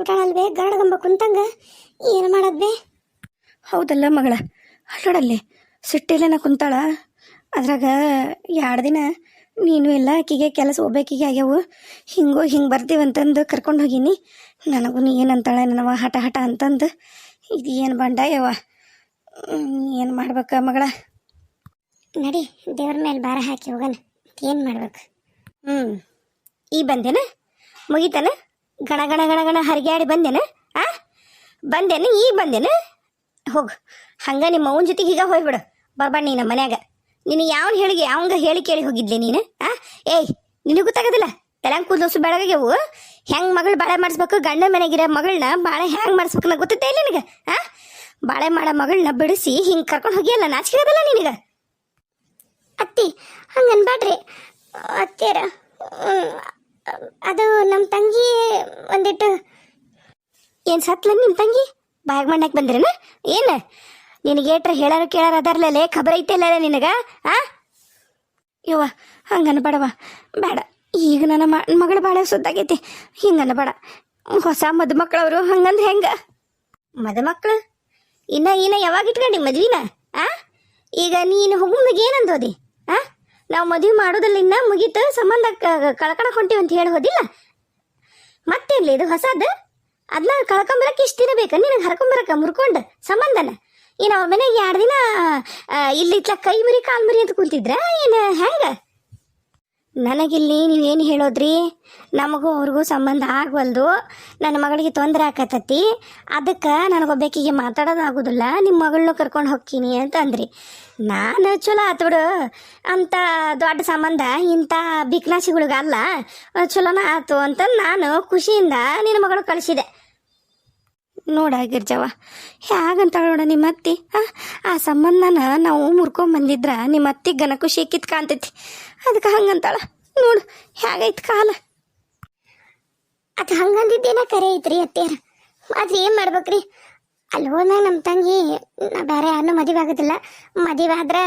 ಬಿಟ್ಟಾಳಲ್ವೇ ಗರಡಗಂಬ ಕುಂತಂಗ ಏನು ಮಾಡೋದ್ಬೇ ಹೌದಲ್ಲ ಮಗಳ ಅಲ್ಲೋಡಲ್ಲಿ ಸಿಟ್ಟಿಲೇನ ಕುಂತಾಳ. ಅದ್ರಾಗ ಎರಡು ದಿನ ನೀನು ಇಲ್ಲ ಆಕಿಗೆ ಕೆಲಸ ಹೋಗ್ಬೇಕಿಗೆ ಆಗ್ಯಾವು. ಹಿಂಗೋ ಹಿಂಗೆ ಬರ್ತೀವಂತಂದು ಕರ್ಕೊಂಡು ಹೋಗೀನಿ. ನನಗೂ ನೀ ಏನಂತಾಳೆ ನನವ ಹಠ ಹಠ ಅಂತಂದು. ಇದು ಏನು ಬಂಡಾಯವ? ಏನು ಮಾಡ್ಬೇಕ ಮಗಳ? ನಡಿ ದೇವ್ರ ಮೇಲೆ ಬಾರ ಹಾಕಿ ಹೋಗಣ. ಏನು ಮಾಡ್ಬೇಕು? ಹ್ಞೂ ಈ ಬಂದೇನ? ಮುಗಿತನ? ಗಣ ಗಣ ಗಣ ಗಣ ಹರಿಗಾಡಿ ಬಂದೇನ? ಆ? ಬಂದೇನ? ಈಗ ಬಂದೇನ? ಹೋಗು. ಹಂಗೆ ನಿಮ್ಮ ಅವನ ಜೊತೆಗೆ ಈಗ ಹೋಗ್ಬಿಡು. ಬರ್ಬಾಡ ನೀನು ಮನ್ಯಾಗ. ನಿನಗೆ ಯಾವನ್ ಹೇಳಿಗೆ, ಯಾವಂಗ ಹೇಳಿ ಕೇಳಿ ಹೋಗಿದ್ಲೆ ನೀನು? ಆ? ಏಯ್, ನಿನಗೂ ಗೊತ್ತಾಗೋದಿಲ್ಲ ತಲೆಂಗ್ ಕೂದಲು ಬೆಳಗಾಗ್ಯವು ಹೆಂಗೆ. ಮಗಳು ಬಾಳೆ ಮಾಡಿಸ್ಬೇಕು? ಗಂಡ ಮನೆಗಿರೋ ಮಗಳನ್ನ ಬಾಳೆ ಹೆಂಗೆ ಮಾಡಿಸ್ಬೇಕು ನಂಗೆ ಗೊತ್ತೈತೆ ಇಲ್ಲ ನಿನಗೆ? ಆ? ಬಾಳೆ ಮಾಡೋ ಮಗಳನ್ನ ಬಿಡಿಸಿ ಹಿಂಗೆ ಕರ್ಕೊಂಡು ಹೋಗಿಯಲ್ಲ? ನಾಚಿಕೆ ಆಗೋದಿಲ್ಲ ನಿನಗೆ? ಅತ್ತಿ ಹಂಗೆ ಅನ್ಬೇಡ್ರಿ ಅತ್ತಿಯರ ಅದು ನಮ್ಮ ತಂಗಿ ಒಂದಿಟ್ಟು, ಏನು ಸತ್ಲ ನಿಮ್ಮ ತಂಗಿ? ಬಾಯಾಗ ಮಣ್ಣಾಕ್ ಬಂದ್ರೇನ? ಏನು? ನಿನಗೆ ಏಟ್ರ ಹೇಳಾರು ಕೇಳಾರ ಅದಾರ್ಲೇ ಖಬರ್ ಐತೆಲ್ಲ ನಿನಗ, ಆ? ಯವ್ವ ಹಂಗನ ಬೇಡವ ಬೇಡ. ಈಗ ನನ್ನ ಮಗಳು ಬಾಳೆ ಸುದ್ದಾಗೈತಿ ಹಿಂಗನ ಬೇಡ ಹೊಸ ಮದುಮಕ್ಳವರು ಹಂಗಂದ್ರೆ ಹೆಂಗ? ಮದುಮಕ್ಳು? ಇನ್ನ ಇನ್ನ ಯಾವಾಗ ಇಟ್ಕೊಂಡಿ ಮದ್ವಿನ, ಆ? ಈಗ ನೀನು ಹೋಗುಮ್ದಾಗ ಏನಂದೋದಿ? ನಾವು ಮದುವೆ ಮಾಡೋದಿಲ್ಲ ಇನ್ನ ಮುಗೀತು ಸಂಬಂಧ ಕಳ್ಕೊಳಕ್ ಹೊಂಟೀವಿ ಅಂತ ಹೇಳಿ ಹೋದಿಲ್ಲ? ಮತ್ತೇನ್ಲಿ ಇದು ಹೊಸದು? ಅದ್ನ ಕಳ್ಕೊಂಬರಕ್ಕೆ ಇಷ್ಟು ದಿನ ಬೇಕಾ? ನಿನಗೆ ಹರ್ಕೊಂಬರಕ್ಕೆ ಮುರ್ಕೊಂಡು ಸಂಬಂಧನ? ಏನು ಅವ್ರ ಮನೆಗೆ ಎರಡು ದಿನ ಇಲ್ಲಿ ಕೈ ಮುರಿ, ಕಾಲು ಮುರಿ ಅಂತ ಕುಂತಿದ್ರ? ಏನು, ಹೆಂಗ? ನನಗಿಲ್ಲಿ ನೀವೇನು ಹೇಳೋದ್ರಿ? ನಮಗೂ ಅವ್ರಿಗೂ ಸಂಬಂಧ ಆಗವಲ್ದು. ನನ್ನ ಮಗಳಿಗೆ ತೊಂದರೆ ಆಕತ್ತತಿ. ಅದಕ್ಕೆ ನನಗೊಬ್ಬಾಕಿಗೆ ಮಾತಾಡೋದಾಗೋದಿಲ್ಲ ನಿಮ್ಮ ಮಗಳನ್ನೂ ಕರ್ಕೊಂಡು ಹೋಗ್ತೀನಿ ಅಂತಂದ್ರಿ ನಾನು ಚಲೋ ಆತು ಬಿಡು. ಅಂಥ ದೊಡ್ಡ ಸಂಬಂಧ ಇಂಥ ಬಿಕ್ನಾಸಿಗಳಿಗಲ್ಲ ಚಲೋನ ಆತು ಅಂತ ನಾನು ಖುಷಿಯಿಂದ ನಿನ್ನ ಮಗಳು ಕಳಿಸಿದೆ. ನೋಡ ಗಿರ್ಜವ್ವ ಹೇಗಂತ ನೋಡ ನಿಮ್ಮ ಅತ್ತಿ? ಆ, ಆ ಸಂಬಂಧನ ನಾವು ಮುರ್ಕೊಂಬಂದಿದ್ರ ನಿಮ್ಮ ಅತ್ತಿಗೆ ಘನ ಖುಷಿ ಕಿತ್ ಕಾಣ್ತೈತಿ ಅದಕ್ಕೆ ಹಂಗಂತಾಳ. ನೋಡು ಹೇಗೈತೆ ಕಾಲ. ಅದು ಹಂಗಂದಿದ್ದೇನ ಕರೆ ಐತ್ರಿ ಅತ್ತೇರ ಆದ್ರೆ ಏನು ಮಾಡ್ಬೇಕ್ರಿ? ಅಲ್ಲಿ ಹೋದಾಗ ನಮ್ಮ ತಂಗಿ, ನಾ ಬೇರೆ ಯಾರನ್ನೂ ಮದುವೆ ಆಗೋದಿಲ್ಲ. ಮದುವೆ ಆದ್ರೆ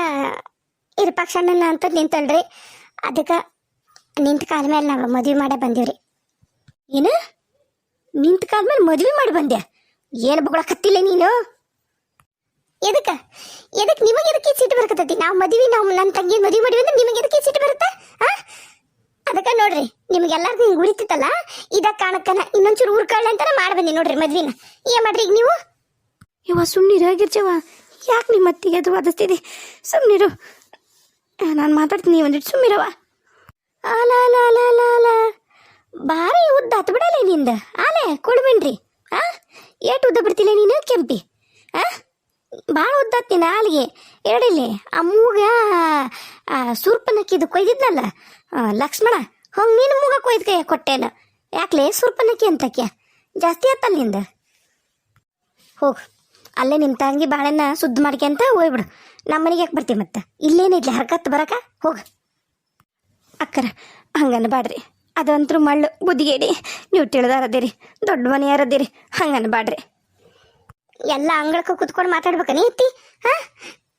ಇರ್ಪಕ್ಷಣ್ಣನ ಅಂತ ನಿಂತಳ್ರಿ. ಅದಕ್ಕೆ ನಿಂತ ಕಾಲ ಮೇಲೆ ನಾವು ಮದುವೆ ಮಾಡೇ ಬಂದೀವ್ರಿ. ಏನು? ನಿಂತ ಮೇಲೆ ಮದ್ವೆ ಮಾಡಿ ಬಂದ್ಯಾ? ಏನು ಬಗಳಕತ್ತಿಲ್ಲ ನೀನು? ಎದಕ್ಕ? ಎದಕ್ ನಿಮಗೆ ಎದಕ್ಕೆ ಸಿಟ್ಟು ಬರ್ತೈತಿ ನಾವು ಮದುವೆ, ನಾವು ನನ್ನ ತಂಗಿ ಮದುವೆ ಮಾಡಿ ಅಂದ್ರೆ ನಿಮಗೆ ಎದಕ್ಕೆ ಸಿಟ್ಟು ಬರುತ್ತೆ? ಆ? ಅದಕ್ಕೆ ನೋಡ್ರಿ ನಿಮ್ಗೆಲ್ಲಾರ್ದು ಹಿಂಗೆ ಉಳಿತಿತ್ತಲ್ಲ ಇದ ಕಾಣಕ್ಕನ ಇನ್ನೊಂಚೂರು ಊರ್ಕೊಳ್ಳಿ ಅಂತಾನೆ ಮಾಡ್ಬನ್ನಿ ನೋಡ್ರಿ ಮದ್ವಿನ. ಏನ್ ಮಾಡ್ರಿ ಈಗ ನೀವು? ಇವ ಸುಮ್ನಿರು ಗಿರ್ಜವ್ವ ಯಾಕೆ ನಿಮ್ಮ ಅತ್ತಿಗೆ ಅದು ವಾದಿಸ್ತಿದೆ? ಸುಮ್ಮನಿರು ನಾನು ಮಾತಾಡ್ತೀನಿ ಒಂದಿಟ್ಟು ಸುಮ್ಮಿರವ ಅಲ ಅಲ ಭಾರಿ ಉದ್ದ ಹತ್ತು ಬಿಡಲ್ಲ ನಿಂದ. ಆಲೆ ಕೊಡ್ಬೇನ್ರಿ ಆ? ಏಟು ಉದ್ದ ಬಿಡ್ತಿಲ್ಲ ನೀನು, ಕೆಂಪಿ. ಆ? ಭಾಳ ಉದ್ದ ಹತ್ತಿನ ಆಲಿಗೆ. ಎರಡಿಲ್ಲಿ, ಆ ಮೂಗ ಸುರ್ಪನಕ್ಕಿದು ಕೊಯ್ದಿದ್ನಲ್ಲ ಲಕ್ಷ್ಮಣ, ಹಂಗೆ ನೀನು ಮುಗಕ್ಕೆ ಕೊಯ್ದು ಕೈ ಕೊಟ್ಟೇನ. ಯಾಕ್ಲೇ ಸುರ್ಪನಕ್ಕಿ ಅಂತಕ್ಯ? ಜಾಸ್ತಿ ಆತಲ್ಲ ನಿಂದ. ಹೋಗು, ಅಲ್ಲೇ ನಿಮ್ಮ ತಂಗಿ ಬಾಳೆನ ಸುದ್ದು ಮಾಡ್ಕೊಂತ ಹೋಗ್ಬಿಡು ನಮ್ಮ ಮನೆಗೆ ಯಾಕೆ ಬರ್ತೀವಿ ಮತ್ತೆ? ಇಲ್ಲೇನಿದ್ಲಿ ಹರಕತ್ತು ಬರಕ? ಹೋಗು. ಅಕ್ಕರ ಹಂಗನ ಬಾಡ್ರಿ ಅದಂತರೂ ಮಳ್ಳು ಬುದ್ಧಿಗೇಡಿ ನೀವು ತಿಳಿದಾರದಿರಿ, ದೊಡ್ಡ ಮನೆಯಾರದಿರಿ ಹಂಗನ್ನ ಬಾಡ್ರಿ ಎಲ್ಲ ಅಂಗಳಕ್ಕೆ ಕುತ್ಕೊಂಡು ಮಾತಾಡ್ಬೇಕ ನೀತಿ ಹಾ?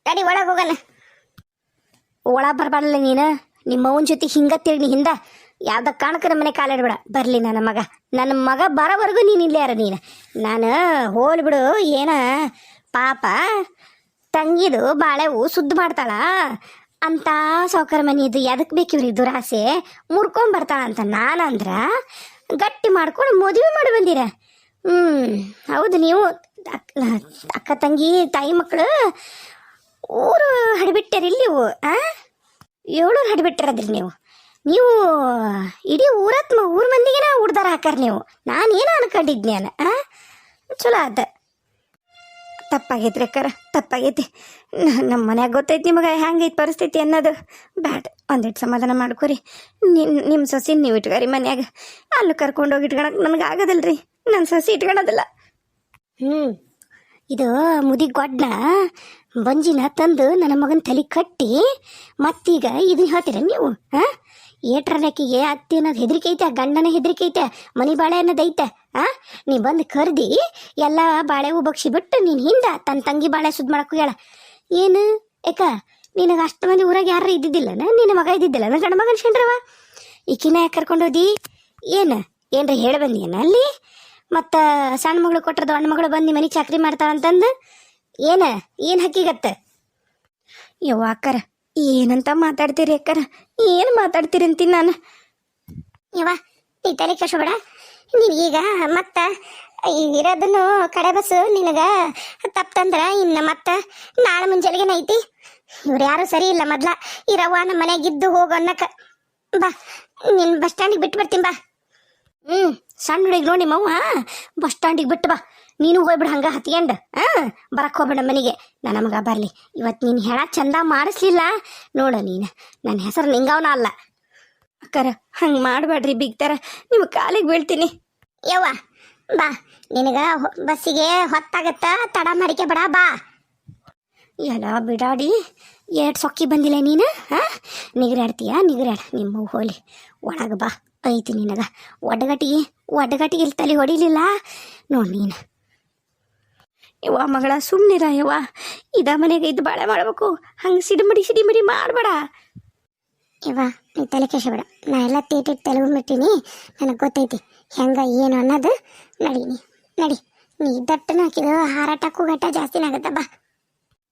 ಗಡಿ ಒಳಗೆ ಹೋಗಲ್ಲ ಒಳ ಬರಬಾರ್ದಲ್ಲ ನೀನು? ನಿಮ್ಮ ಜೊತೆ ಹಿಂಗ ತಿರ್ಗಿ ಹಿಂದ ಯಾವ್ದ ಕಾಣಕ ಮನೆ ಕಾಲಿಡ್ಬೇಡ ಬರಲಿ ನನ್ನ ಮಗ. ನನ್ನ ಮಗ ಬರೋವರೆಗೂ ನೀನು ಇಲ್ಲೇ ಯಾರ ನೀನು. ನಾನು ಹೋಲ್ಬಿಡು ಏನ? ಪಾಪ ತಂಗಿದು ಬಾಳೆವು ಸುದ್ದು ಮಾಡ್ತಾಳ. ಅಂತ ಸಾವುಕಾರ ಮನೆದು ಎದಕ್ಕೆ ಬೇಕಿವ್ರಿ ದುರಾಸೆ? ಮುರ್ಕೊಂಡ್ ಬರ್ತಾಳ ಅಂತ ನಾನಂದ್ರ ಗಟ್ಟಿ ಮಾಡ್ಕೊಂಡು ಮದುವೆ ಮಾಡಿ ಬಂದಿರ. ಹ್ಞೂ ಹೌದು ನೀವು. ಅಕ್ಕ ತಂಗಿ, ತಾಯಿ ಮಕ್ಕಳು ಊರು ಹಡಿಬಿಟ್ಟರಿ ಇಲ್ಲಿವು ಆ? ಏಳೂರು ಹಡಿಬಿಟ್ಟಿರದ್ರಿ ನೀವು. ನೀವು ಇಡೀ ಊರತ್ ಊರ್ ಮಂದಿಗೆನ ಉಡ್ದಾರ ಹಾಕಾರ ನೀವು. ನಾನು ಏನು ಅನ್ಕೊಂಡಿದ್ನಿ ನಾನು ಆ? ಚಲೋ ಆತ. ತಪ್ಪಾಗೈತ್ರಿ ಅಕ್ಕಾರ, ತಪ್ಪಾಗೈತಿ. ನಮ್ಮ ಮನ್ಯಾಗ ಗೊತ್ತೈತಿ ನಿಮಗೆ ಹೆಂಗೈತಿ ಪರಿಸ್ಥಿತಿ ಅನ್ನೋದು. ಬ್ಯಾಡ್ ಒಂದಿಟ್ಟು ಸಮಾಧಾನ ಮಾಡ್ಕೊರಿ. ನಿಮ್ಮ ನಿಮ್ಮ ಸೊಸಿ ನೀವು ಇಟ್ಕೊರಿ ಮನ್ಯಾಗ. ಅಲ್ಲಿ ಕರ್ಕೊಂಡೋಗಿ ಇಟ್ಕೊಳಕ್ ನನಗೆ ಆಗೋದಿಲ್ರಿ. ನನ್ನ ಸೊಸಿ ಇಟ್ಕೊಳೋದಿಲ್ಲ ಹ್ಞೂ ಇದು ಮುದಿ ಗೊಡ್ನ ಬಂಜಿನ ತಂದು ನನ್ನ ಮಗನ ತಲೆ ಕಟ್ಟಿ ಮತ್ತೀಗ ಇದನ್ನ ಹೇಳ್ತೀರ ನೀವು? ಹಾಂ ಏಟ್ರನಕ್ಕಿಗೆ ಅತ್ತಿ ಅನ್ನೋದು ಹೆದರಿಕೆ ಐತೆ, ಗಂಡನ ಹೆದರಿಕೆ ಐತೆ, ಮನಿ ಬಾಳೆ ಅನ್ನೋದು ಐತೆ, ಆ? ನೀ ಬಂದು ಕರ್ದಿ, ಎಲ್ಲ ಬಾಳೆ ಹೂ ಬಗ್ಸಿ ಬಿಟ್ಟು ನೀನು ಹಿಂದ ತನ್ನ ತಂಗಿ ಬಾಳೆ ಸುದ್ ಮಾಡಕ್ಕೂ ಹೇಳ. ಏನು? ಏಕ, ನಿನಗೆ ಅಷ್ಟು ಮಂದಿ ಊರಾಗ ಯಾರು ಇದ್ದಿದ್ದಿಲ್ಲ ನಿನ್ನ ಮಗ ಇದ್ದಿದ್ದಿಲ್ಲ, ನನ್ನ ಗಂಡ ಮಗನ ಶೆಂಡ್ರವ? ಈಕಿನ ಯಾಕೆ ಕರ್ಕೊಂಡೋದಿ ಏನು? ಏನ್ರ ಹೇಳ ಬಂದಿಯನ ಅಲ್ಲಿ? ಮತ್ತು ಸಣ್ಣ ಮಗಳು ಕೊಟ್ಟರೆ ದೊಡ್ಡ ಮಗಳು ಬಂದು ನಿಮ್ಮ ಮನೆಗೆ ಚಾಕ್ರಿ ಮಾಡ್ತಾಳಂತಂದು ಏನ? ಏನು ಹಕ್ಕಿಗತ್ತೆ? ಯವ್ವ ಅಕ್ಕರ, ಏನಂತ ಮಾತಾಡ್ತೀರಿ ಅಕ್ಕರ? ಏನು ಮಾತಾಡ್ತೀರಿ ಅಂತೀನಿ ನಾನು? ಯವ್ವ ನೀ ತಲೆ ಕೆಡಿಸ್ಬೇಡ. ಈಗ ಮತ್ತ ಇರೋದನ್ನು ಕಡೆ ಬಸ್ಸು, ನಿನಗ ತಪ್ಪಂದ್ರ ಇನ್ನು ಮತ್ತ ನಾಳೆ ಮುಂಜಾನೆಗೆ ಐತಿ ಇವ್ರು ಯಾರು ಸರಿ ಇಲ್ಲ ಮೊದ್ಲ ಇರವ್ವ ನಮ್ಮ ಮನೆಗಿದ್ದು ಹೋಗೋ ಅನ್ನಕ. ಬಾ, ನಿನ್ ಬಸ್ ಸ್ಟ್ಯಾಂಡಿಗೆ ಬಿಟ್ಟು ಬರ್ತೀನಿ ಬಾ. ಹ್ಞೂ ಸಣ್ಣ ಹುಡುಗಿ ನೋಡಿ ಮವ್ವ ಬಸ್ ಸ್ಟ್ಯಾಂಡಿಗೆ ಬಿಟ್ಟು ಬಾ. ನೀನು ಹೋಗ್ಬಿಡು ಹಂಗ ಹತ್ಕೊಂಡ್ ಹಾ ಬರಕ್ಕೆ ಹೋಗ್ಬೇಡ ಮನೆಗೆ. ನನ್ನ ಮಗ ಬರಲಿ. ಇವತ್ತು ನೀನು ಹೇಳ ಚಂದ ಮಾಡಿಸ್ಲಿಲ್ಲ. ನೋಡ ನೀನು. ನನ್ನ ಹೆಸರು ನಿಂಗವನ ಅಲ್ಲ. ಅಕ್ಕರ, ಹಂಗೆ ಮಾಡಬೇಡ್ರಿ ಬಿಗ್ತಾರ ನಿಮ್ಮ ಕಾಲಿಗೆ ಬೀಳ್ತೀನಿ. ಯವ್ವ, ಬಾ. ನಿನಗ ಬಸ್ಸಿಗೆ ಹೊತ್ತಾಗತ್ತ? ತಡ ಮಾಡಿಕೆ ಬಿಡ, ಬಾ. ಎಲ್ಲ ಬಿಡಾಡಿ. ಎರಡು ಸೊಕ್ಕಿ ಬಂದಿಲ್ಲ ನೀನು ಹಾ ನಿಗರಾಡ್ತೀಯ? ನಿಗರಾಡ. ನಿಮ್ಮ ಹೋಲಿ. ಒಳಗೆ ಬಾ. ಐತಿ ನಿನಗ. ಒಡ್ಗಟ್ಟಿಗೆ ಒಡ್ಗಟ್ಟಿಗೆ ಇಲ್ಲಿ ತಲೆ ಹೊಡಿಲಿಲ್ಲ. ನೋಡಿ ನೀನು. ಯವ್ವ ಮಗಳ ಸುಮ್ಮನಿರ ಯವ್ವ. ಇದ ಮನೆಗೆ ಇದ್ದು ಬಾಳೆ ಮಾಡಬೇಕು. ಹಂಗೆ ಸಿಡಿಮಿಡಿ ಸಿಡಿಮಿಡಿ ಮಾಡಬೇಡ. ಯವ್ವ, ನೀ ತಲೆ ಕೆಸಬೇಡ ನಾ ಎಲ್ಲ ತೀಟಿಟ್ಟು ತೆಲುಗು ಬಿಟ್ಟಿನಿ ನನಗೆ ಗೊತ್ತೈತಿ. ಹೆಂಗ, ಏನು ಅನ್ನೋದು. ನಡಿ ನೀ. ನಡಿ. ನೀ ದಟ್ಟನ ಹಾಕಿದ ಹಾರಾಟಕ್ಕೂ ಜಾಸ್ತಿನಾಗತ್ತ ಬಾ.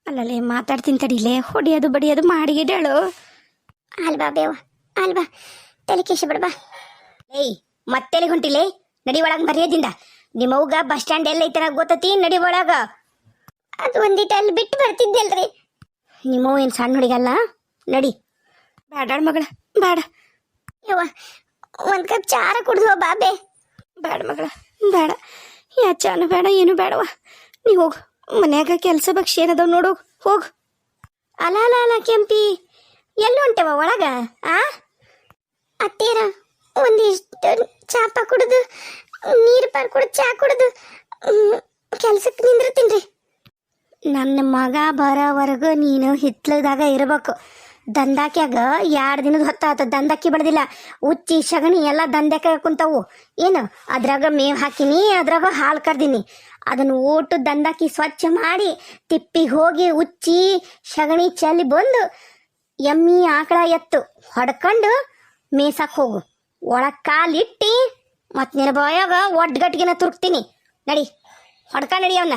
ಅಲ್ಲಲ್ಲೇ ಮಾತಾಡ್ತೀನಿ ತಡಿಲೇ ಹೊಡಿಯೋದು ಬಡಿಯೋದು ಮಾಡಿಗಿಡಳು. ಅಲ್ವಾ ಬೇವ ಅಲ್ವಾ ತಲೆ ಕೆಸಬೇಡ ಬಾ. ಏಯ್ ಮತ್ತೆಲ್ಲಿ ಹೊಂಟಿಲೆ? ನಡಿ ಒಳಗೆ ಮರ್ಯಾದಿಂದ. ನಿಮ್ಮವ್ಗ ಬಸ್ ಸ್ಟ್ಯಾಂಡ್ ಎಲ್ಲ ಐತರ ಗೊತ್ತತಿ? ನಡಿ ಒಳಗ. ಅದು ಒಂದಿಟ ಅಲ್ಲಿ ಬಿಟ್ಟು ಬರ್ತಿದ್ದಲ್ರಿ. ನಿಮ್ಮವ್ ಏನು ಸಣ್ಣ ಹುಡುಗಲ್ಲ ನಡಿ. ಬೇಡ ಮಗಳ ಬೇಡ ಯವ್ವ, ಒಂದು ಕಪ್ ಚಾರ ಕುಡ್ದು ಬಾಬೆ ಬೇಡ ಮಗಳ ಬೇಡ ಯಾ ಚಾನು ಬೇಡ, ಏನು ಬೇಡವ ನೀ ಹೋಗು. ಮನ್ಯಾಗ ಕೆಲಸ ಬಕ್ಷಿ ಏನದವ್ ನೋಡು, ಹೋಗು. ಅಲ ಅಲ ಅಲ, ಕೆಂಪಿ. ಎಲ್ಲಿ ಹೊಂಟವ ಒಳಗ, ಆ? ಅತ್ತೇರ, ಒಂದಿಷ್ಟು ಚಾಪ ಕುಡಿದು, ನೀರು ಪಾರ್ ಕುಡಿದು, ಚಾ ಕುಡಿದು ಕೆಲ್ಸಕ್ಕೆ ನಿಂದಿರ್ತೀನಿ ನನ್ನ ಮಗ ಬರೋವರೆಗೂ ನೀನು ಹಿತ್ಲದಾಗ ಇರಬೇಕು. ದಂದಾಕ್ಯಾಗ ಎರಡು ದಿನದ ಹೊತ್ತಾತ ದಂದಕ್ಕಿ ಬಡದಿಲ್ಲ. ಉಚ್ಚಿ ಸಗಣಿ ಎಲ್ಲ ದಂದಕ್ಕೆ ಕುಂತವು. ಏನು? ಅದ್ರಾಗ ಮೇವ್ ಹಾಕಿನಿ, ಅದ್ರಾಗ ಹಾಲು ಕರ್ದಿನಿ. ಅದನ್ನು ಊಟ ದಂದಾಕಿ ಸ್ವಚ್ಛ ಮಾಡಿ ತಿಪ್ಪಿಗೆ ಹೋಗಿ ಉಚ್ಚಿ ಸಗಣಿ ಚೆಲ್ಲಿ ಬಂದು ಎಮ್ಮಿ ಆಕಳ ಎತ್ತು ಹೊಡ್ಕೊಂಡು ಮೇಸಕ್ಕೆ ಹೋಗು. ಒಳಗೆ ಕಾಲಿಟ್ಟು ಮತ್ತು ನಿರ್ಬಾಯಾಗ ಒಡ್ಗಟ್ಟಿಗೆನ ತುರುಕ್ತೀನಿ. ನಡಿ ಹೊಡ್ಕ ನಡಿ ಅವನ್ನ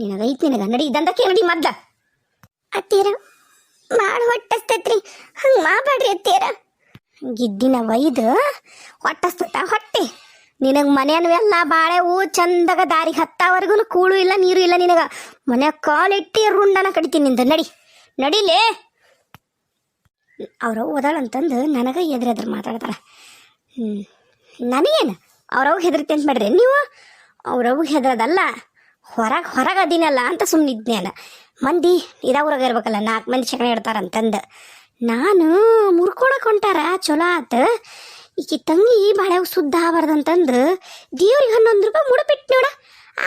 ನಿನಗೈತಿ ನಿನಗ. ನಡಿ ದಂದಕ್ಕೆ ನಡಿ ಮದ್ದ ಅತ್ತೀರ ಭಾಳ ಹೊಟ್ಟಸ್ತೈತ್ರಿ. ಹಂಗೆ ಮಾಡಬೇಡ್ರಿ ಅತ್ತೀರ ಗಿಡ್ಡಿನ ಒಯ್ದು ಹೊಟ್ಟಸ್ತತ ಹೊಟ್ಟೆ. ನಿನಗೆ ಮನೆಯನ್ನು ಎಲ್ಲ ಬಾಳೆ ಹೂ ಚಂದಾಗ ದಾರಿಗೆ ಹತ್ತಾವರೆಗೂ ಕೂಳು ಇಲ್ಲ, ನೀರು ಇಲ್ಲ ನಿನಗ. ಮನೆ ಕಾಲಿಟ್ಟು ರುಂಡನ ಕಡಿತೀನಿ ನಿಂದ, ನಡಿ. ನಡಿಲೇ. ಅವ್ರ ಓದಾಳಂತಂದು ನನಗೆ ಎದುರು ಎದುರು ಮಾತಾಡ್ತಾರ. ಹ್ಞೂ ನನಗೇನು? ಅವ್ರವ್ಗೆ ಹೆದರ್ತಿ ಅಂತ ಮಾಡ್ರಿ ನೀವು ಅವ್ರವ್ಗೆ ಹೆದರದಲ್ಲ. ಹೊರಗೆ ಹೊರಗೆ ಅದಿನಲ್ಲ ಅಂತ ಸುಮ್ಮನಿದ್ನೇನ ಮಂದಿ ಇದಾವ್ರಾಗ ಇರ್ಬೇಕಲ್ಲ, ನಾಲ್ಕು ಮಂದಿ ಶಗಣಿ ಇಡ್ತಾರಂತಂದು ನಾನು ಮುರ್ಕೊಳಕ್ ಹೊಂಟಾರ, ಚಲೋ ಆತ. ಈಕಿ ತಂಗಿ ಬಾಳೆ ಸುದ್ದ ಆಗಬಾರ್ದಂತಂದು ದೇವ್ರಿಗೆ ಹನ್ನೊಂದು ರೂಪಾಯಿ ಮುಡಬಿಟ್ಟು ನೋಡ.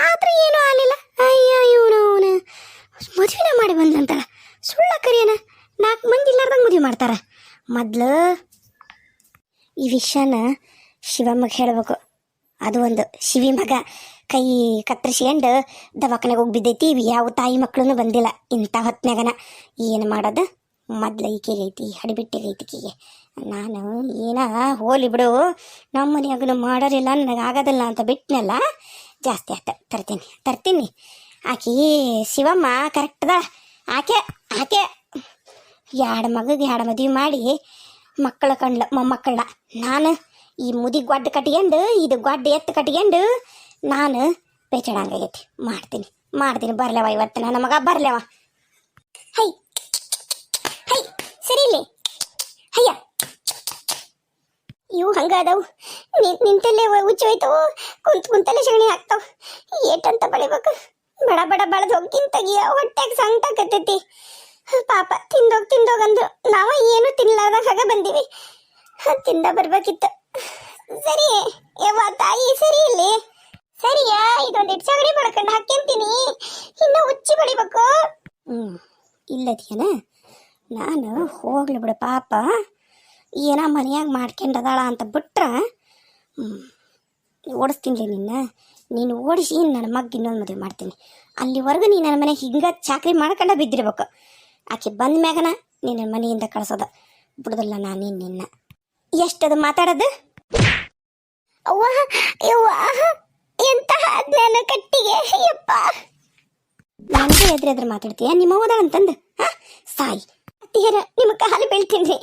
ಆದ್ರೆ ಏನೂ ಆಗಲಿಲ್ಲ. ಅಯ್ಯೋ, ಇವನು, ಅವನು. ಮದುವೆನ ಮಾಡಿ ಬಂದಂತ ಸುಳ್ಳ ಕರಿಯನ. ನಾಲ್ಕು ಮಂದಿ ಇಲ್ಲಾರ್ದಂಗೆ ಮದುವೆ ಮಾಡ್ತಾರ. ಮೊದ್ಲು, ಈ ವಿಷಯನ ಶಿವಮ್ಮಗೆ ಹೇಳ್ಬೇಕು. ಅದು ಒಂದು ಶಿವಿ ಮಗ ಕೈ ಕತ್ತರಿಸ್ಕೊಂಡು ದವಾಖಾನೆಗೆ ಹೋಗಿ ಬಿದ್ದೈತಿ, ಯಾವ ತಾಯಿ ಮಕ್ಕಳು ಬಂದಿಲ್ಲ. ಇಂಥ ಹೊತ್ನ್ಯಾಗನ ಏನು ಮಾಡೋದು? ಮೊದ್ಲು ಈಕೆಗೆ ಐತಿ ಹಡಿಬಿಟ್ಟಿಗೆ ಐತಿ ಈಕೆಗೆ. ನಾನು ಏನ ಹೋಲಿ ಬಿಡು ನಮ್ಮ ಮನೆಯಾಗನು ಮಾಡೋರಿಲ್ಲ, ನನಗೆ ಆಗೋದಿಲ್ಲ ಅಂತ ಬಿಟ್ಟನಲ್ಲ ಜಾಸ್ತಿ ಆಯ್ತು. ತರ್ತೀನಿ ತರ್ತೀನಿ. ಆಕಿ ಶಿವಮ್ಮ ಕರೆಕ್ಟ್ದ ಆಕೆ ಆಕೆ. ಎರಡು ಮಗಗೆ ಎರಡು ಮದುವೆ ಮಾಡಿ ಮಕ್ಕಳ ಕಂಡ್ಲ ಮೊಮ್ಮಕ್ಕಳ ನಾನು ಈ ಮುದಿ ಗೊಡ್ಡ ಕಟ್ಕೊಂಡು ಇದು ಗೊಡ್ಡ ಎತ್ತು ಕಟ್ಕೊಂಡು ನಾನು ಬೇಚಡಂಗಾಗೈತಿ ಮಾಡ್ತೀನಿ. ಮಾಡ್ತೀನಿ. ಬರ್ಲವ ಇವತ್ತು ನನ್ನ ಮಗ? ಬರ್ಲವ? ಹೈ. ಹೈ. ಸರಿ ಇಲ್ಲಿ. ಹಯ್ಯ. ಇವು ಹಂಗಾದವು ನಿಂತಲ್ಲೇ ಉಚ್ಚ ಹೋಯ್ತವು. ಕುಂತ ಕುಂತಲ್ಲೇ ಸಗಣಿ ಹಾಕ್ತಾವ. ಏಟಂತ ಬಳಿಬೇಕು. ಬಡ ಬಡ ಬಳದ ಹೋಗ್ತೀನಿ ತೆಗಿಯ ಹೊಟ್ಟೆಗೆ ಸಂಕಟಕತ್ತೈತಿ ಪಾಪ, ತಿಂದೋಗ್ ತಿಂದೋಗ್ ನಾವು ನಾವ ಏನು ತಿನ್ಲಾರ್ದಾಗ ಹಾಗೆ ಬಂದೀವಿ. ತಿಂದ ಬರ್ಬೇಕಿತ್ತು. ಸರಿ. ಯಾವ ತಾಯಿ, ಸರಿ ಇಲ್ಲಿ. ಸರಿಯಾ ಇದೊಂದಿಟ್ಟು ಸಗಣಿ ಬಡ್ಕೊಂಡು ಹಾಕ್ಕೊಂತೀನಿ ಇನ್ನು ಉಚ್ಚಿ ಬಡಿಬೇಕು. ಹ್ಞೂ ಇಲ್ಲದೇನ ನಾನು ಹೋಗ್ಲಿ ಬಿಡು ಪಾಪ. ಏನ ಮನ್ಯಾಗ ಮಾಡ್ಕೊಂಡದಾಳ ಅಂತ ಬಿಟ್ರ ಓಡಿಸ್ತೀನಿ ನಿನ್ನ. ನೀನು ಓಡಿಸಿ ನನ್ನ ಮಗ್ಗ ಇನ್ನೊಂದು ಮದುವೆ ಮಾಡ್ತೀನಿ. ಅಲ್ಲಿವರೆಗೂ ನೀನು ನನ್ನ ಮನೆಗೆ ಹಿಂಗೆ ಚಾಕ್ರಿ ಮಾಡ್ಕೊಂಡ ಬಿದ್ದಿರ್ಬೇಕು. ಆಕೆ ಬಂದ ಮ್ಯಾಗನ ನಿನ್ನ ಮನೆಯಿಂದ ಕಳ್ಸೋದು. ಬಿಡುದಿಲ್ಲ ನಾನು ನಿನ್ನ ಎಷ್ಟದು ಮಾತಾಡೋದು? ಅವ್ವ ಯವ್ವ ಎಂತಹ ಜ್ಞಾನ ಕಟ್ಟಿಗೆ? ಯಪ್ಪ ನನಗೆ ಎದ್ರ ಎದ್ರ ಮಾತಾಡ್ತೀಯ? ನಿಮ್ಮ ಹೋದ ಹಾ? ಸಾಯಿ, ಅತ್ತಿಯರ, ನಿಮ್ಮ ಕಾಲು ಬೀಳ್ತೀನಿ.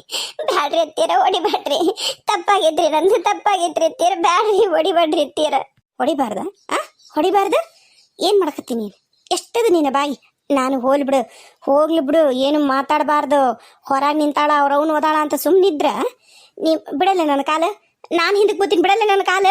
ಬ್ಯಾಡ್ರಿ ಅತ್ತಿಯರ, ಹೊಡಿಬ್ಯಾಡ್ರಿ. ತಪ್ಪಾಗಿದ್ರಿ ನಂದು, ತಪ್ಪಾಗಿದ್ರಿ ಅತ್ತಿಯರ, ಬ್ಯಾಡ್ರಿ, ಹೊಡಿಬ್ಯಾಡ್ರಿ ಅತ್ತಿಯರ. ಹೊಡಿಬಾರ್ದ? ಆ ಹೊಡಿಬಾರ್ದ? ಏನ್ ಮಾಡಕತ್ತೀನಿ ನೀನು? ಎಷ್ಟದ ನಿನ್ನ ಬಾಯಿ? ನಾನು ಹೋಗ್ಲಿ ಬಿಡು. ಹೋಗ್ಲಿ ಬಿಡು. ಏನು ಮಾತಾಡಬಾರ್ದು. ಹೊರಗೆ ನಿಂತಾಳ ಅವ್ರವ್ನು ಓದಾಳ ಅಂತ ಸುಮ್ಮನಿದ್ರ ನೀ ಬಿಡಲ್ಲ ನನ್ನ ಕಾಲ? ನಾನು ಹಿಂದಕ್ಕೆ ಕೂತೀನಿ ಬಿಡಲ್ಲ ನನ್ನ ಕಾಲ?